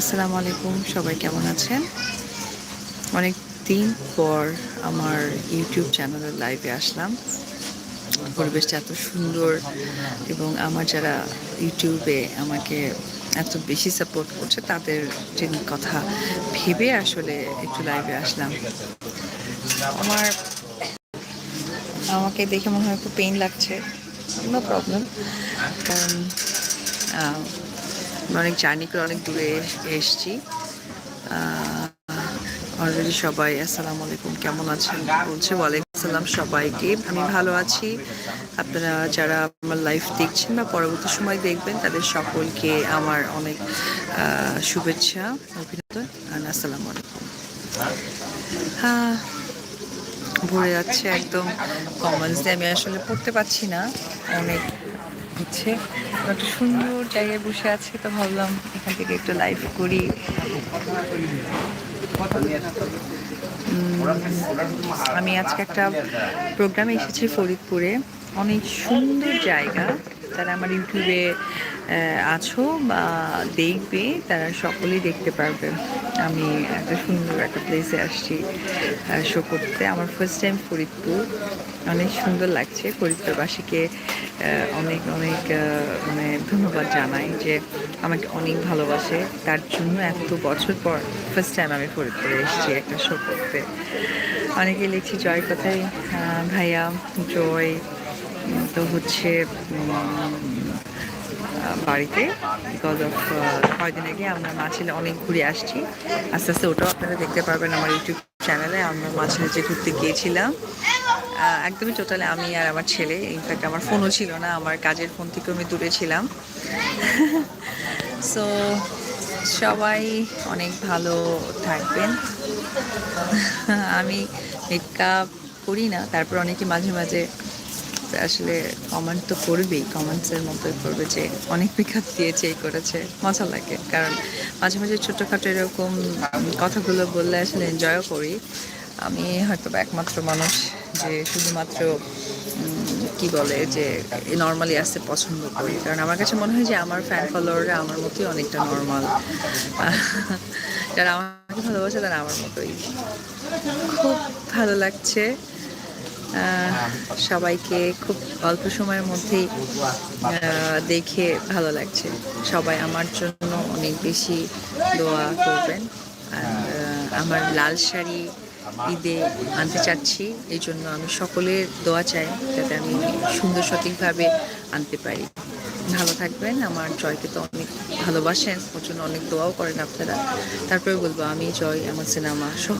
আসসালামু আলাইকুম, সবাই কেমন আছেন? অনেক দিন পর আমার ইউটিউব চ্যানেলের লাইভে আসলাম। পরিবেশটা এত সুন্দর এবং আমার যারা ইউটিউবে আমাকে এত বেশি সাপোর্ট করছে, তাদের যে কথা ভেবে আসলে একটু লাইভে আসলাম। আমার, আমাকে দেখে মনে হয় একটু পেইন লাগছে নো প্রবলেম কারণ অনেক জার্নি করে অনেক দূরে এসেছি। অলরেডি সবাই, আসসালামু আলাইকুম, কেমন আছেন? বলছে, ওয়ালাইকুম আসসালাম সবাইকে। আমি ভালো আছি। আপনারা যারা আমার লাইফ দেখছেন বা পরবর্তী সময় দেখবেন, তাদের সকলকে আমার অনেক শুভেচ্ছা, অভিনন্দন আর আসসালামু আলাইকুম। হ্যাঁ ভরে যাচ্ছে একদম কমেন্টস আমি আসলে পড়তে পারছি না। অনেক হচ্ছে। একটা সুন্দর জায়গায় বসে আছে, তো ভাবলাম এখান থেকে একটু লাইভ করি। আমি আজকে একটা প্রোগ্রামে এসেছি ফরিদপুরে। অনেক সুন্দর জায়গা। তারা আমার ইউটিউবে আছো বা দেখবে, তারা সকলেই দেখতে পারবে। আমি একটা সুন্দর একটা প্লেসে আসছি শো করতে। আমার ফার্স্ট টাইম ফরিদপুর। অনেক সুন্দর লাগছে। ফরিদপুরবাসীকে অনেক অনেক মানে ধন্যবাদ জানাই যে আমাকে অনেক ভালোবাসে। তার জন্য এত বছর পর ফার্স্ট টাইম আমি ফরিদপুরে এসেছি একটা শো করতে। অনেকে লিখছি, জয় কথাই। ভাইয়া, জয়। তো হচ্ছে বাড়িতে বিকজ অফ কয়েকদিন আগে আমরা মাছিলে অনেক ঘুরে আসছি। আস্তে আস্তে ওটাও আপনারা দেখতে পারবেন আমার ইউটিউব চ্যানেলে। আমরা মাছিলে যে ঘুরতে গিয়েছিলাম একদমই টোটালি আমি আর আমার ছেলে। ইনফ্যাক্ট আমার ফোনও ছিল না, আমার কাজের ফোন থেকে আমি দূরে ছিলাম। সো সবাই অনেক ভালো থাকবেন। আমি মেকআপ করি না, তারপর অনেকে মাঝে মাঝে আসলে কমেন্ট তো করবেই কমেন্টসের মতোই করবে যে অনেক মেকআপ দিয়েছে, এই করেছে, মজা লাগে। কারণ মাঝে মাঝে ছোটোখাটো এরকম কথাগুলো বললে আসলে এনজয়ও করি। আমি হয়তো একমাত্র মানুষ যে শুধুমাত্র কি বলে যে নর্মালি আসতে পছন্দ করি। কারণ আমার কাছে মনে হয় যে আমার ফ্যান ফলোয়াররা আমার মতোই অনেকটা নর্মাল যারা আমাকে ভালোবাসে তারা আমার মতোই। খুব ভালো লাগছে। সবাইকে খুব অল্প সময়ের মধ্যেই দেখে ভালো লাগছে। সবাই আমার জন্য অনেক বেশি দোয়া করবেন। আমার লাল শাড়ি ঈদে আনতে চাচ্ছি, এই জন্য আমি সকলের দোয়া চাই যাতে আমি সুন্দর সঠিকভাবে আনতে পারি। ভালো থাকবেন, আমার জয়কে তো অনেক ভালোবাসেন, ওর জন্য অনেক দোয়াও করেন আপনারা। তারপরে বলব, আমি জয় আমার সিনেমা